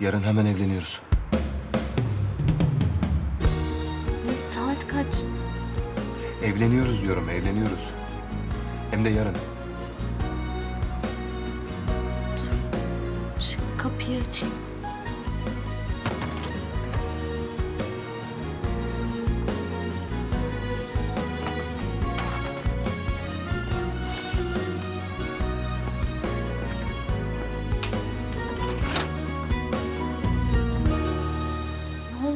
Yarın hemen evleniyoruz. Ne saat kaç? Evleniyoruz diyorum, evleniyoruz. Hem de yarın. Şu kapıyı açayım.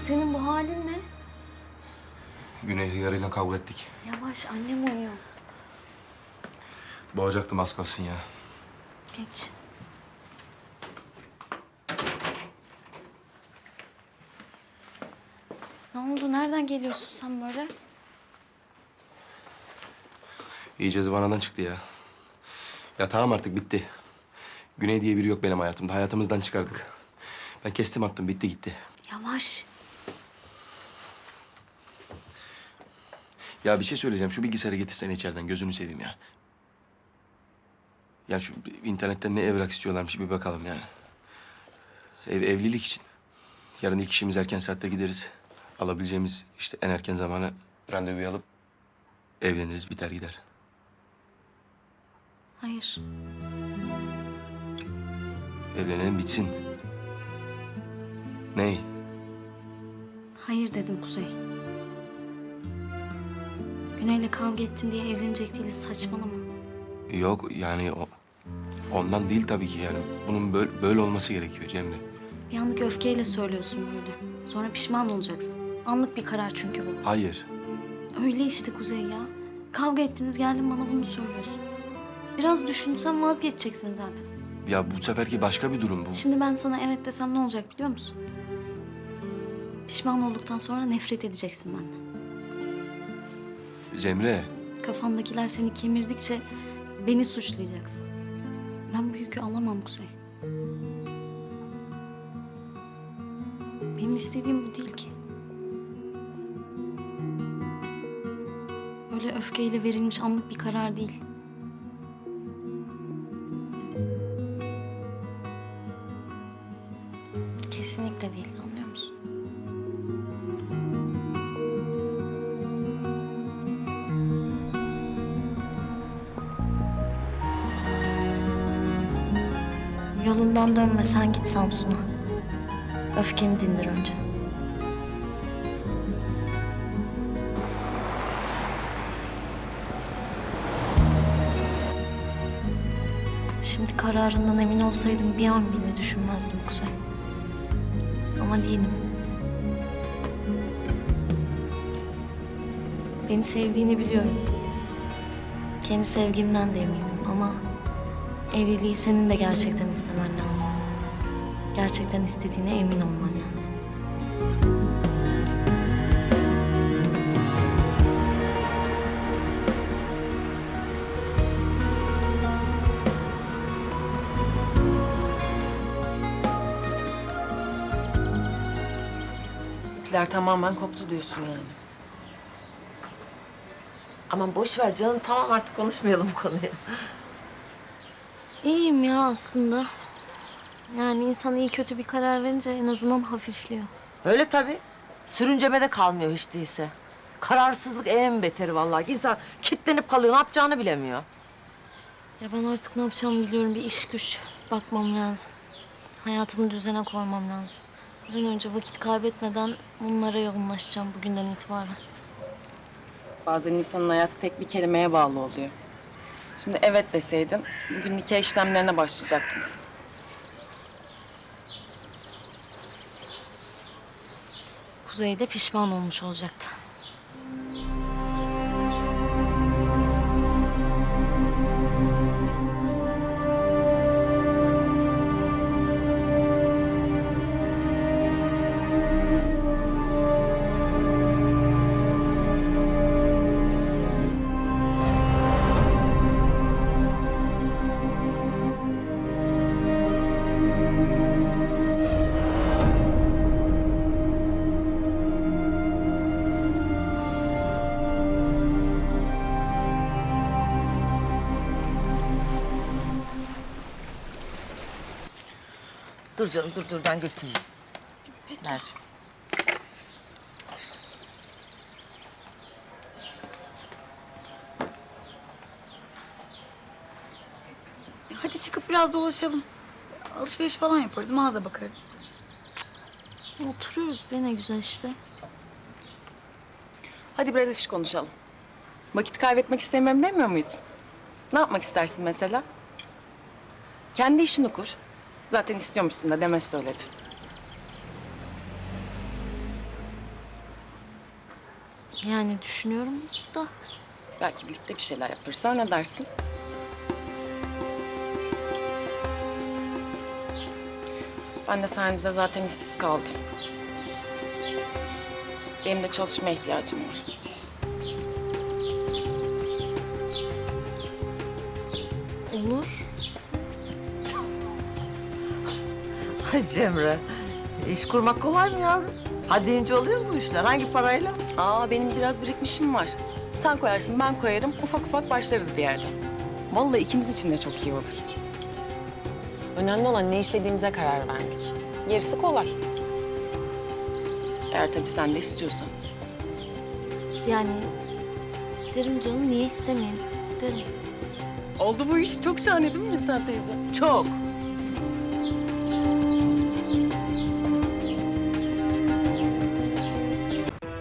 Senin bu halin ne? Güney hıyarıyla kavga ettik. Yavaş annem uyuyor. Boğacaktım az kalsın ya. Geç. Ne oldu? Nereden geliyorsun sen böyle? İyice zıvanadan çıktı ya. Ya tamam artık bitti. Güney diye biri yok benim hayatımda. Hayatımızdan çıkardık. Ben kestim attım, bitti gitti. Yavaş. Ya bir şey söyleyeceğim. Şu bilgisayarı getirsene içeriden. Gözünü seveyim ya. Ya şu internetten ne evrak istiyorlarmış bir bakalım yani. Ev, evlilik için. Yarın ilk işimiz erken saatte gideriz. Alabileceğimiz işte en erken zamana randevu alıp evleniriz biter gider. Hayır. Evlenelim bitsin. Ney? Hayır dedim Kuzey. Güney'le kavga ettin diye evlenecek değiliz saçmalama. Yok yani o, ondan değil tabii ki yani. Bunun böyle, böyle olması gerekiyor Cemre. Bir anlık öfkeyle söylüyorsun böyle. Sonra pişman olacaksın. Anlık bir karar çünkü bu. Hayır. Öyle işte Kuzey ya. Kavga ettiniz geldin bana bunu söylüyorsun. Biraz düşünsen vazgeçeceksin zaten. Ya bu seferki başka bir durum bu. Şimdi ben sana evet desem ne olacak biliyor musun? Pişman olduktan sonra nefret edeceksin benden. Cemre. Kafandakiler seni kemirdikçe beni suçlayacaksın. Ben bu yükü alamam Kuzey. Benim istediğim bu değil ki. Öyle öfkeyle verilmiş anlık bir karar değil. Kesinlikle değil, Yolundan dönme, sen git Samsun'a. Öfkeni dindir önce. Şimdi kararından emin olsaydım bir an bile düşünmezdim Kuzey. Ama değilim. Beni sevdiğini biliyorum. Kendi sevgimden de eminim ama evliliği senin de gerçekten istemen lazım. Gerçekten istediğine emin olman lazım. İpler tamamen koptu diyorsun yani. Aman boş ver canım tamam artık konuşmayalım bu konuyu. İyiyim ya aslında. Yani insan iyi kötü bir karar verince en azından hafifliyor. Öyle tabii. Sürünceme de kalmıyor hiç değilse. Kararsızlık en beteri vallahi. İnsan kitlenip kalıyor ne yapacağını bilemiyor. Ya ben artık ne yapacağımı biliyorum. Bir iş güç bakmam lazım. Hayatımı düzene koymam lazım. Bir an önce vakit kaybetmeden bunlara yoğunlaşacağım bugünden itibaren. Bazen insanın hayatı tek bir kelimeye bağlı oluyor. Şimdi evet deseydin, bugün nikah işlemlerine başlayacaktınız. Kuzey de pişman olmuş olacaktı. Dur canım dur dur ben götüreyim. Merciğim. Hadi çıkıp biraz dolaşalım. Alışveriş falan yaparız, mağaza bakarız. Oturuyoruz be ne güzel işte. Hadi biraz iş konuşalım. Vakit kaybetmek istemiyorum demiyor muydun? Ne yapmak istersin mesela? Kendi işini kur. Zaten istiyormuşsun da Demet söyledi. Yani düşünüyorum da. Belki birlikte bir şeyler yaparsan ne dersin? Ben de sayenizde zaten işsiz kaldım. Benim de çalışmaya ihtiyacım var. Olur. Cemre. iş kurmak kolay mı yavrum? Hadi deyince oluyor mu bu işler? Hangi parayla? Aa benim biraz birikmişim var. Sen koyarsın ben koyarım. Ufak ufak başlarız bir yerden. Vallahi ikimiz için de çok iyi olur. Önemli olan ne istediğimize karar vermek. Gerisi kolay. Eğer tabii sen de istiyorsan. Yani isterim canım. Niye istemeyeyim? İsterim. Oldu bu iş. Çok şahane değil mi Gülten teyze? Çok.